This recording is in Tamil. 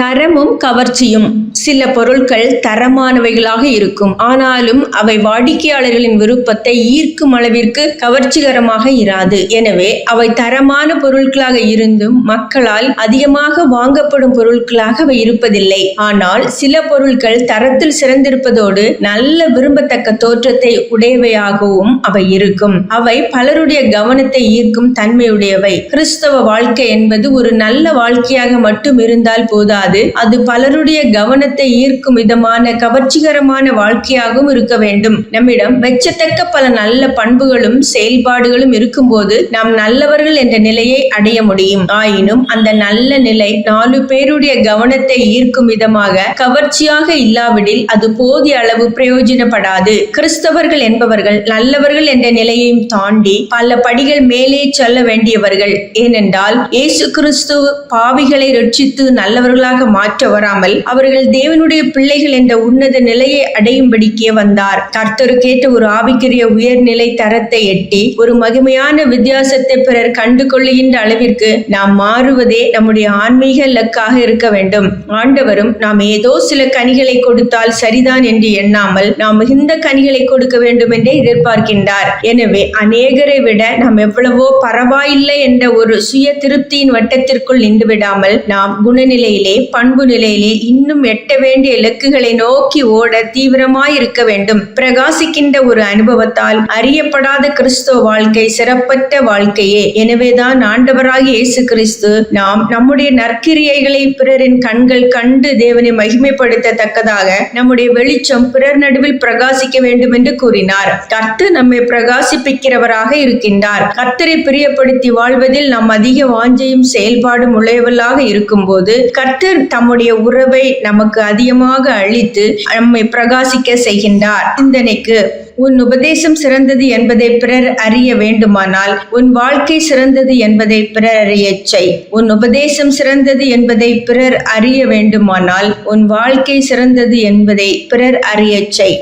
தரமும் கவர்ச்சியும். சில பொருட்கள் தரமானவைகளாக இருக்கும். ஆனாலும் அவை வாடிக்கையாளர்களின் விருப்பத்தை ஈர்க்கும் அளவிற்கு கவர்ச்சிகரமாக இராது. எனவே அவை தரமான பொருட்களாக இருந்தும் மக்களால் அதிகமாக வாங்கப்படும் பொருட்களாக அவை இருப்பதில்லை. ஆனால் சில பொருட்கள் தரத்தில் சிறந்திருப்பதோடு நல்ல விரும்பத்தக்க தோற்றத்தை உடையவையாகவும் அவை இருக்கும். அவை பலருடைய கவனத்தை ஈர்க்கும் தன்மையுடையவை. கிறிஸ்தவ வாழ்க்கை என்பது ஒரு நல்ல வாழ்க்கையாக மட்டும் இருந்தால் போதாது. அது பலருடைய கவனத்தை ஈர்க்கும் விதமான கவர்ச்சிகரமான வாழ்க்கையாகவும் இருக்க வேண்டும். நம்மிடம் மெச்சத்தக்க பல நல்ல பண்புகளும் செயல்பாடுகளும் இருக்கும்போது நாம் நல்லவர்கள் என்ற நிலையை அடைய முடியும். ஆயினும் அந்த நல்ல நிலை நாலு பேருடைய கவனத்தை ஈர்க்கும் விதமாக கவர்ச்சியாக இல்லாவிடில் அது போதிய அளவு பிரயோஜனப்படாது. கிறிஸ்தவர்கள் என்பவர்கள் நல்லவர்கள் என்ற நிலையையும் தாண்டி பல படிகள் மேலே செல்ல வேண்டியவர்கள். ஏனென்றால் இயேசு கிறிஸ்து பாவிகளை ரட்சித்து நல்லவர்களாக மாற்ற வராமல் அவர்கள் தேவனுடைய பிள்ளைகள் என்ற உன்னத நிலையை அடையும்படிக்கே வந்தார். கர்த்தருக்கேற்ற ஒரு ஆவிக்குரிய உயர்நிலை தரத்தை எட்டி ஒரு மகிமையான வித்தியாசத்தை பிறர் கண்டு கொள்ளுகின்ற அளவிற்கு நாம் மாறுவதே நம்முடைய ஆன்மீக இலக்காக இருக்க வேண்டும். ஆண்டவரும் நாம் ஏதோ சில கனிகளை கொடுத்தால் சரிதான் என்று எண்ணாமல் நாம் மிகுந்த கனிகளை கொடுக்க வேண்டும் என்றே எதிர்பார்க்கின்றார். எனவே அநேகரை விட நாம் எவ்வளவோ பரவாயில்லை என்ற ஒரு சுய திருப்தியின் வட்டத்திற்குள் நின்று விடாமல் நாம் குணநிலையிலே பண்பு நிலையிலே இன்னும் எட்ட வேண்டிய இலக்குகளை நோக்கி ஓட தீவிரமாயிருக்க வேண்டும். பிரகாசிக்கின்ற ஒரு அனுபவத்தால் அறியப்படாத கிறிஸ்துவ வாழ்க்கை சிறப்பற்ற வாழ்க்கையே. எனவேதான் ஆண்டவராகி இயேசு கிறிஸ்து நாம் நம்முடைய நற்கிரியைகளை பிறரின் கண்கள் கண்டு தேவனை மகிமைப்படுத்தத்தக்கதாக நம்முடைய வெளிச்சம் பிறர் நடுவில் பிரகாசிக்க வேண்டும் என்று கூறினார். கர்த்து நம்மை பிரகாசிப்பிக்கிறவராக இருக்கின்றார். கர்த்தரை பிரியப்படுத்தி வாழ்வதில் நாம் அதிக வாஞ்சையும் செயல்பாடும் உழையவர்களாக இருக்கும்போது கர்த்தர் தம்முடைய உறவை நமக்கு அதிகமாக அளித்து நம்மை பிரகாசிக்க செய்கின்றார். சிந்தனைக்கு உன் உபதேசம் சிறந்தது என்பதை பிறர் அறிய வேண்டுமானால் உன் வாழ்க்கை சிறந்தது என்பதை பிறர் அறியச் செய். உன் உபதேசம் சிறந்தது என்பதை பிறர் அறிய வேண்டுமானால் உன் வாழ்க்கை சிறந்தது என்பதை பிறர் அறிய செய்.